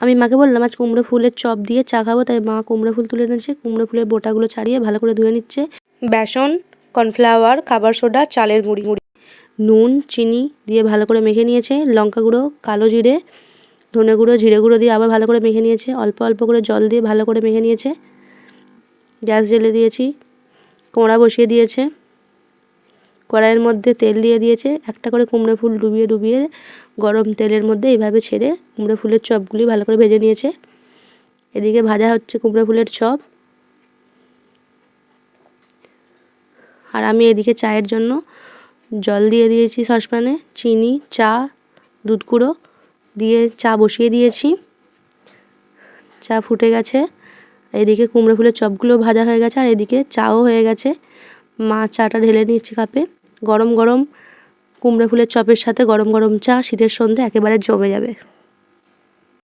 আমি মাকে বললাম, আজ কুমড়ো ফুলের চপ দিয়ে চা খাব। তাই মা কুমড়ো ফুল তুলে এনেছে। কুমড়ো ফুলের বোটাগুলো ছাড়িয়ে ভালো করে ধুয়ে নিচ্ছে। বেসন, কর্নফ্লাওয়ার, খাবার সোডা, চালের গুঁড়ি গুঁড়ি নুন, চিনি দিয়ে ভালো করে মেখে নিয়েছে। লঙ্কা গুঁড়ো, কালো জিরে, ধনে গুঁড়ো, জিরে গুঁড়ো দিয়ে আবার ভালো করে মেখে নিয়েছে। অল্প অল্প করে জল দিয়ে ভালো করে মেখে নিয়েছে। গ্যাস জেলে দিয়েছি। কোঁড়া বসিয়ে দিয়েছে। কড়াইয়ের মধ্যে তেল দিয়ে দিয়েছে। একটা করে কুমড়ো ফুল ডুবিয়ে ডুবিয়ে গরম তেলের মধ্যে এইভাবে ছেড়ে কুমড়ো ফুলের চপগুলি ভালো করে ভেজে নিয়েছে। এদিকে ভাজা হচ্ছে কুমড়ো ফুলের চপ। আর আমি এদিকে চায়ের জন্য জল দিয়ে দিয়েছি সসপ্যানে, চিনি, চা, দুধ গুঁড়ো দিয়ে চা বসিয়ে দিয়েছি। চা ফুটে গেছে। এদিকে কুমড়ো ফুলের চপগুলো ভাজা হয়ে গেছে আর এদিকে চাও হয়ে গেছে। মা চাটা ঢেলে নিচ্ছে কাপে। গরম গরম কুমড়ো ফুলের চপের সাথে গরম গরম চা শীতের সন্ধ্যে একেবারে জমে যাবে।